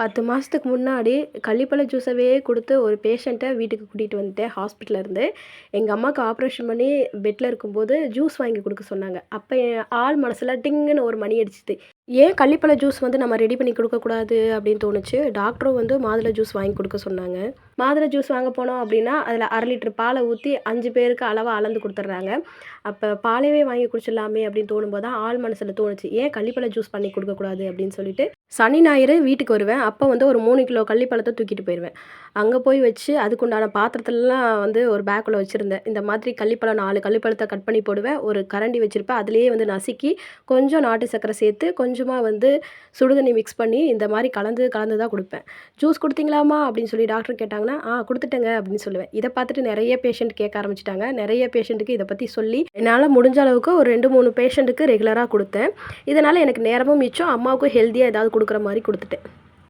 பத்து மாதத்துக்கு முன்னாடி கள்ளிப்பழ ஜூஸவே கொடுத்து ஒரு பேஷண்ட்டை வீட்டுக்கு கூட்டிகிட்டு வந்துட்டேன் ஹாஸ்பிட்டலேருந்து எங்கள் அம்மாவுக்கு ஆப்ரேஷன் பண்ணி பெட்டில் இருக்கும்போது ஜூஸ் வாங்கி கொடுக்க சொன்னாங்க. அப்போ என் ஆள் மனசில் டிங்குன்னு ஒரு மணி அடிச்சுது. ஏன் கள்ளிப்பழ ஜூஸ் வந்து நம்ம ரெடி பண்ணி கொடுக்கக்கூடாது அப்படின்னு தோணுச்சு. டாக்டரும் வந்து மாதுளை ஜூஸ் வாங்கி கொடுக்க சொன்னாங்க. மாதுளை ஜூஸ் வாங்க போனோம் அப்படின்னா அதில் அரை லிட்டர் பாலை ஊற்றி அஞ்சு பேருக்கு அளவாக அளந்து கொடுத்துட்றாங்க. அப்போ பாலையே வாங்கி குடிச்சிடலாமே அப்படின்னு தோணும்போது தான் ஆள் மனசில் தோணுச்சு. ஏன் கள்ளிப்பழ ஜூஸ் பண்ணி கொடுக்கக்கூடாது அப்படின்னு சொல்லிட்டு சனி ஞாயிறு வீட்டுக்கு வருவேன். அப்போ வந்து ஒரு மூணு கிலோ கள்ளிப்பழத்தை தூக்கிட்டு போயிடுவேன் அங்கே போய் வச்சு அதுக்குண்டான பாத்திரத்துலலாம் வந்து ஒரு பேக்குள்ளே வச்சுருந்தேன். இந்த மாதிரி கள்ளிப்பழம் நாலு கள்ளிப்பழத்தை கட் பண்ணி போடுவேன். ஒரு கரண்டி வச்சுருப்பேன். அதுலேயே வந்து நசுக்கி கொஞ்சம் நாட்டு சர்க்கரை சேர்த்து கொஞ்சமாக வந்து சுடுதண்ணி மிக்ஸ் பண்ணி இந்த மாதிரி கலந்து கலந்து தான் கொடுப்பேன். ஜூஸ் கொடுத்தீங்களாமா அப்படின்னு சொல்லி டாக்டர் கேட்டாங்கன்னா ஆ கொடுத்துட்டேங்க. அப்படின்னு சொல்லுவேன். இதை பார்த்துட்டு நிறைய பேஷண்ட் கேட்க ஆரம்பிச்சிட்டாங்க. நிறைய பேஷண்ட்டுக்கு இதை பற்றி சொல்லி என்னால் முடிஞ்ச அளவுக்கு ஒரு ரெண்டு மூணு பேஷண்ட்டுக்கு ரெகுலராக கொடுத்தேன். இதனால் எனக்கு நேரமும் மிச்சம். அம்மாவுக்கும் ஹெல்த்தியாக ஏதாவது கொடுக்குற மாதிரி கொடுத்துட்டேன்.